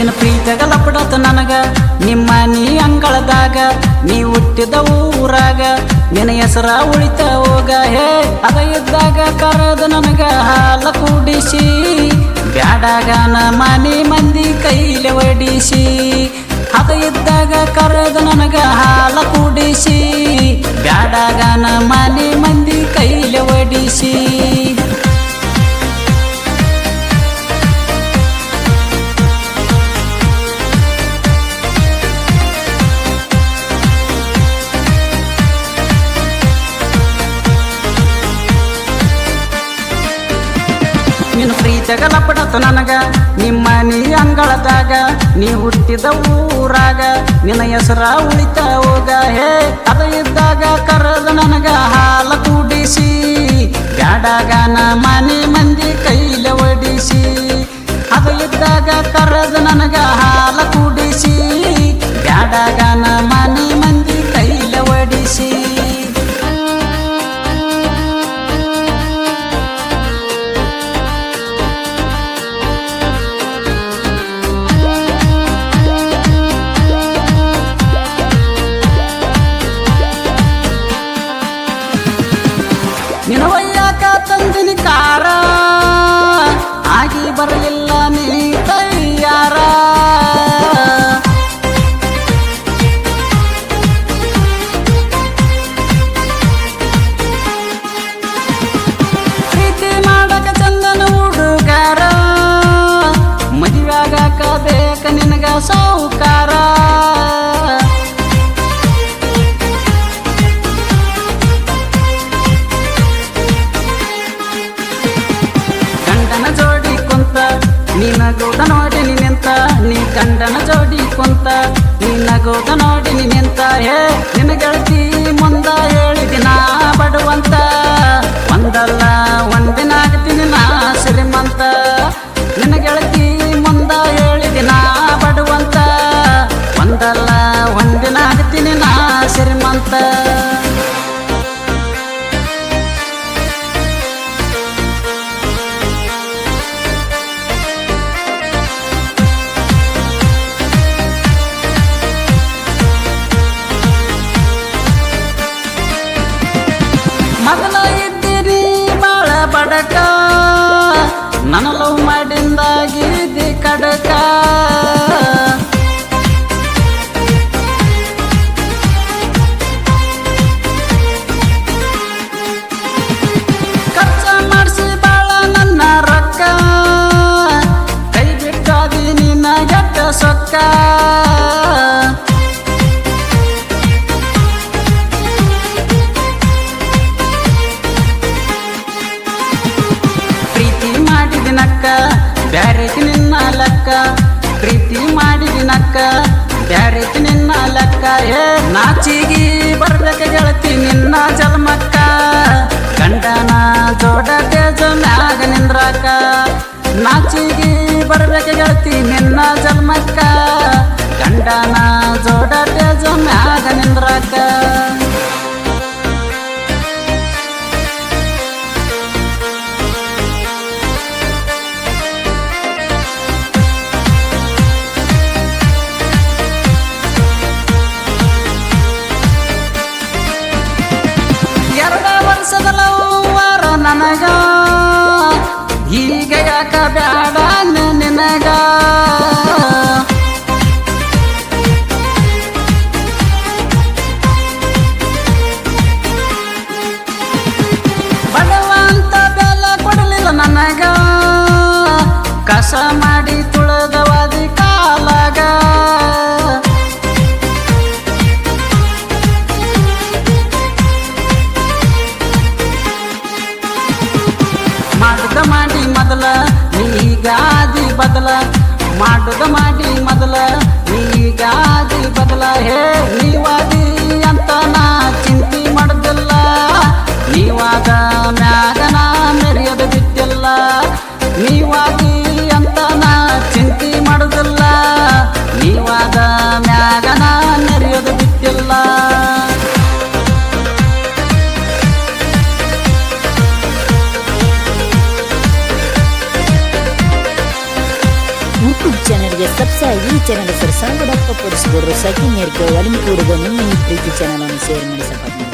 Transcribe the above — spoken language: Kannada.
ನಿನ್ನ ಪ್ರೀತಗ ಲಪಡತ ನನಗ. ನಿಮ್ಮ ನೀ ಅಂಗಳದಾಗ, ನೀ ಹುಟ್ಟಿದ ಊರಾಗ, ನಿನ್ನ ಹೆಸರ ಉಳಿತ ಹೋಗ. ಹೇ, ಅದ ಇದ್ದಾಗ ಕರೆದ ನನಗ ಹಾಲ ಕೂಡಿಸಿ. ಬ್ಯಾಡಾಗ ಮನೆ ಮಂದಿ ಕೈಲೆ ಒಡಿಸಿ. ಅದ ಇದ್ದಾಗ ಕರೆದ ನನಗ ಹಾಲ ಕೂಡಿಸಿ. ಬ್ಯಾಡಾಗ ಮನೆ ಮಂದಿ ಕೈಲೆ ಒಡಿಸಿ. ನಿನ್ನ ಬಿಡತು ನನಗ, ನಿಮ್ಮ ನೀ ಅಂಗಳದಾಗ, ನೀ ಹುಟ್ಟಿದ ಊರಾಗ, ನಿನ್ನ ಹೆಸರ ಉಳಿತ ಹೋಗ. ಹೇ, ಅದ ಇದ್ದಾಗ ಕರೆದ ನನಗ ಹಾಲ ಕೂಡಿಸಿ ಬ್ಯಾಡಾಗನ ಮನೆ ಮಂದಿ ಕೈಲ ಒಡಿಸಿ. ಅದ ಇದ್ದಾಗ ಕರೆದ ನನಗ ಗೌಡ ನೋಡಿ ನಿಂತ ನೀ ಕಂಡನ ಜೋಡಿ ಕುಂತ. ನೀ ನಗೋದ ನೋಡಿ ನಿಂತ ಹೇ, ನಿನ್ನ ಗೆಳತಿ ಮುಂದ ಮೊದಲ ಇದ್ದೀರಿ ಬಾಳ ಬಡಕ. ನನ್ನ ಲವ್ ಮಾಡಿಂದಾಗಿದ್ದಿ ಕಡಕ. ಲೆಕ್ಕ ಪ್ರೀತಿ ಮಾಡಿದಿನಕ್ಕ ಬ್ಯಾರೇತಿ ನಿನ್ನ ಲೆಕ್ಕ. ಏ ನಾಚಿಗಿ ಬರ್ಬೇಕ ಗೆಳತಿ ನಿನ್ನ ಜಲ್ಮಕ್ಕ ಗಂಡನ ಜೋಡ ತೇಜ ಮ್ಯಾಗ ನಿಂದ್ರಾಕ. ನಾಚಿಗಿ ಬರ್ಬೇಕ ಗೆಳತಿ ನಿನ್ನ ಜಲ್ಮಕ್ಕ ಗಂಡನ ಜೋಡ ತೇಜ ಮ್ಯಾಗ ನಿಂದ್ರಾಕ. ಬದಲ ಮಾಡುದ ಮಾಡಿ ಮೊದಲ. ನೀಗಾದಿ ಬದಲ ಹೇ, ನೀವಾದಿ ಅಂತ ನಾ ಚಿಂತೆ ಮಾಡುದಿಲ್ಲ. ನೀವಾದ ನಾ ಮೆರೆಯದು ಬಿಟ್ಟಿಲ್ಲ ನೀವಾದಿ ಅಂತ ನಾ ಚಿಂತೆ ಮಾಡುದಿಲ್ಲ. ನೀವಾದ ಮ್ಯಾಗನ ಯೂಟ್ಯೂಬ್ ಚಾನೆಲ್ಗೆ ಸಬ್ಸ್ಕ್ರೈಬ್ ಈ ಚಾನಲ್ ಹೆಸರು ಸಾಂಬಡಪ್ಪ ಪಡಿಸ್ಕೊಡ್ರು ಸಖಿ ಮೇರ್ಕೆ ಒಲಿಂಪೂರ್ಗ ನಿಮ್ಮ ಈ ಪ್ರೀತಿ ಚಾನಲ್ ಅನ್ನು ಶೇರ್ ಮಾಡಿ ಸಪೋರ್ಟ್ ಮಾಡಿ